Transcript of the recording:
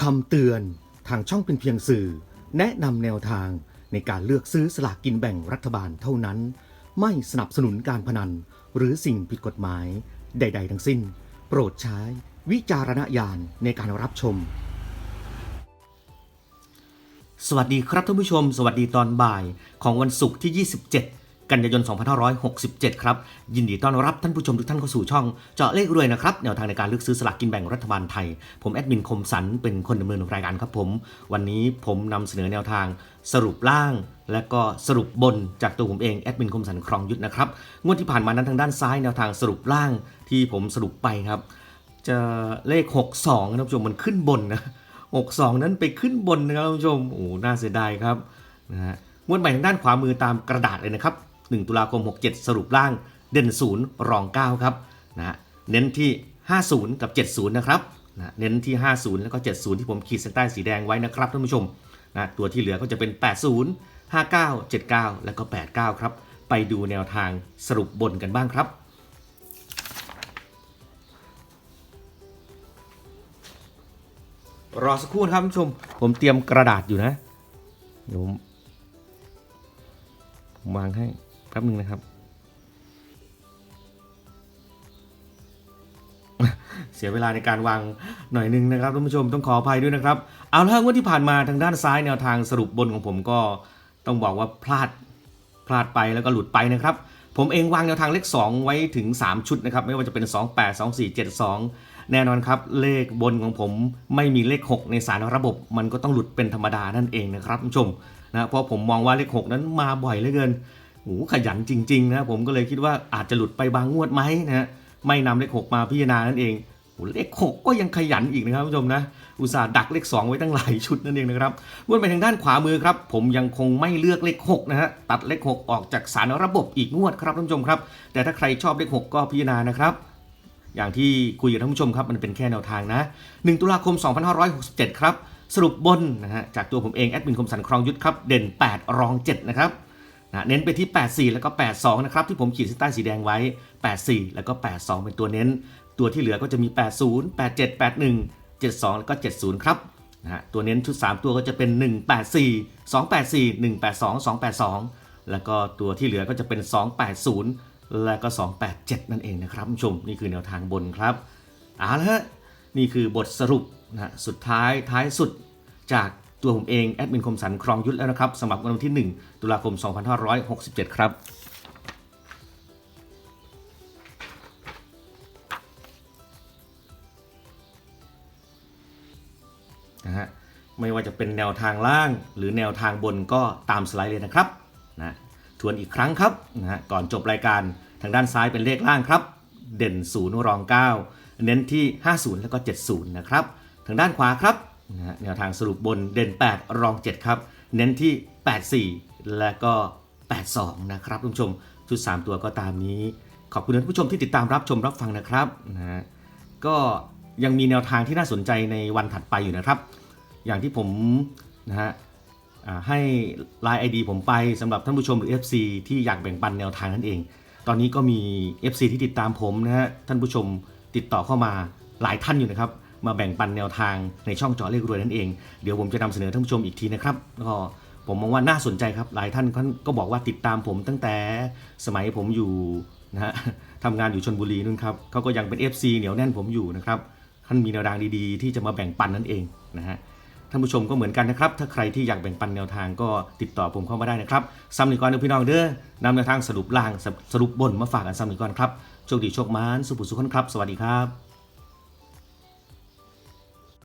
คำเตือนทางช่องเป็นเพียงสื่อ แนะนำแนวทางในการเลือกซื้อสลากกินแบ่งรัฐบาลเท่านั้น ไม่สนับสนุนการพนัน หรือสิ่งผิดกฎหมาย ใด ๆ ทั้งสิ้น โปรดใช้วิจารณญาณในการรับชม สวัสดีครับท่านผู้ชม สวัสดีตอนบ่ายของวันศุกร์ที่ 27 กันยายน 2567 ครับ ยินดีต้อนรับท่านผู้ชมทุกท่านเข้าสู่ช่อง เจาะเลขรวยนะครับ แนวทางในการเลือกซื้อสลากกินแบ่งรัฐบาลไทย ผมแอดมินคมสันเป็นคนดำเนินรายการครับผม วันนี้ผมนำเสนอแนวทางสรุปล่าง และก็สรุปบนจากตัวผมเองแอดมินคมสันครองยุทธนะครับงวดที่ผ่านมานั้นทางด้านซ้ายแนวทางสรุปล่างที่ผมสรุปไปครับ จะเลข 62นะท่านผู้ชมมันขึ้นบนนะ62 นั้นไปขึ้นบนนะครับท่านผู้ชมโอ้น่าเสียดายครับนะฮะงวดใหม่ทางด้านขวามือตามกระดาษเลยนะครับ 1 ตุลาคม 67 สรุปล่างเด่น 0 รอง 9 ครับนะฮะเน้นที่ 50 กับ 70 นะครับนะเน้นที่ 50 แล้วก็ 70 ที่ผมขีดเส้นใต้สีแดงไว้นะครับท่านผู้ชมนะตัวที่เหลือก็จะเป็น 80 59 79 แล้วก็ 89 ครับ ไปดูแนวทางสรุปบนกันบ้างครับรอสักครู่นะครับท่านผู้ชม ผมเตรียมกระดาษอยู่นะ เดี๋ยวผมวางให้ แป๊บหนึ่งนะครับ เสียเวลาในการวางหน่อยหนึงนะครับท่านผู้ชมต้องขออภัยด้วยนะครับ เอาละงวดที่ผ่านมาทางด้านซ้ายแนวทางสรุปบนของผมก็ต้องบอกว่าพลาดพลาดไปแล้วก็หลุดไปนะครับ ผมเองวางแนวทางเลข 2 ไว้ถึง 3 ชุดนะครับ ไม่ว่าจะเป็น 2 8 2 4 7 2 แน่นอนครับ เลขบนของผมไม่มีเลข 6 ในสารระบบ มันก็ต้องหลุดเป็นธรรมดานั่นเองนะครับคุณผู้ชมนะเพราะผมมองว่าเลข 6 นั้นมาบ่อยเหลือเกิน โอ้ขยันจริง ๆ นะ ผมก็เลยคิดว่าอาจจะหลุดไปบางงวดไหมนะฮะไม่นำเลข6มาพิจารณานั่นเองโอ้เลข6ก็ยังขยันอีกนะครับผู้ชมนะอุตส่าห์ดักเลข 2 ไว้ตั้งหลายชุดนั่นเองนะครับงวดไปทางด้านขวามือครับ ผมยังคงไม่เลือกเลข6นะฮะตัดเลข 6 ออกจากสารระบบอีกงวดครับท่านผู้ชมครับ แต่ถ้าใครชอบเลข 6 ก็พิจารณานะครับอย่างที่คุยกับท่านผู้ชมครับมันเป็นแค่แนวทางนะ 1 ตุลาคม 2567 ครับ สรุปบนนะฮะจากตัวผมเองแอดมินคมสันครองยุทธครับเด่น 8 รอง 7 นะครับ นะเน้นไปที่ 84 แล้วก็ 82 นะครับ ที่ผมขีดเส้นใต้สีแดงไว้ 84 แล้วก็ 82 เป็นตัวเน้น ตัวที่เหลือก็จะมี 80 87 81 72 แล้วก็ 70 ครับนะฮะตัวเน้นชุด 3 ตัวก็จะเป็น 184 284 182 282 แล้วก็ตัวที่เหลือก็จะเป็น 280 และก็ 287 นั่นเองนะครับคุณผู้ชมนี่คือแนวทางบนครับเอาละฮะนี่คือบทสรุปนะฮะสุดท้ายท้ายสุดจาก ตัวผมเองแอดมินคมสันครองยุทธแล้วนะครับสำหรับวันที่ 1 ตุลาคม 2567 ครับนะฮะไม่ว่าจะเป็นแนวทางล่างหรือแนวทางบนก็ตามสไลด์เลยนะครับนะทวนอีกครั้งครับนะฮะก่อนจบรายการทางด้านซ้ายเป็นเลขล่างครับ เด่น 0 รอง 9 เน้นที่ 50 แล้วก็ 70 นะครับ ทางด้านขวาครับ นะฮะแนวทางสรุปบนเด่น 8 รอง 7 ครับ เน้นที่ 84 และก็ 82 นะครับทุกผู้ชมชุด 3 ตัวก็ตามนี้ ขอบคุณท่านผู้ชมที่ติดตามรับชมรับฟังนะครับนะฮะก็ยังมีแนวทางที่น่าสนใจในวันถัดไปอยู่นะครับ อย่างที่ผมนะฮะให้ Line ID ผมไปสำหรับท่านผู้ชมหรือ FC ที่อยากแบ่งปันแนวทางนั่นเอง ตอนนี้ก็มี FC ที่ติดตามผมนะฮะท่านผู้ชมติดต่อเข้ามาหลายท่านอยู่นะครับ มาแบ่งปันแนวทางในช่องเจาะเลขรวยนั่นเอง เดี๋ยวผมจะนำเสนอท่านผู้ชมอีกทีนะครับก็ผมมองว่าน่าสนใจครับหลายท่านก็บอกว่าติดตามผมตั้งแต่สมัยผมอยู่นะฮะทำงานอยู่ชนบุรีนู่นครับเขาก็ยังเป็น FC เหนียวแน่นผมอยู่นะครับท่านมีแนวทางดีๆ ที่จะมาแบ่งปันนั่นเองนะฮะท่านผู้ชมก็เหมือนกันนะครับ ถ้าใครที่อยากแบ่งปันแนวทางก็ติดต่อผมเข้ามาได้นะครับซ้ำอีกก่อนพี่น้องเด้อนำแนวทางสรุปล่างสรุปบนมาฝากกันซ้ำอีกก่อนครับโชคดีโชคมานสุภุสุขคนครับ สวัสดีครับ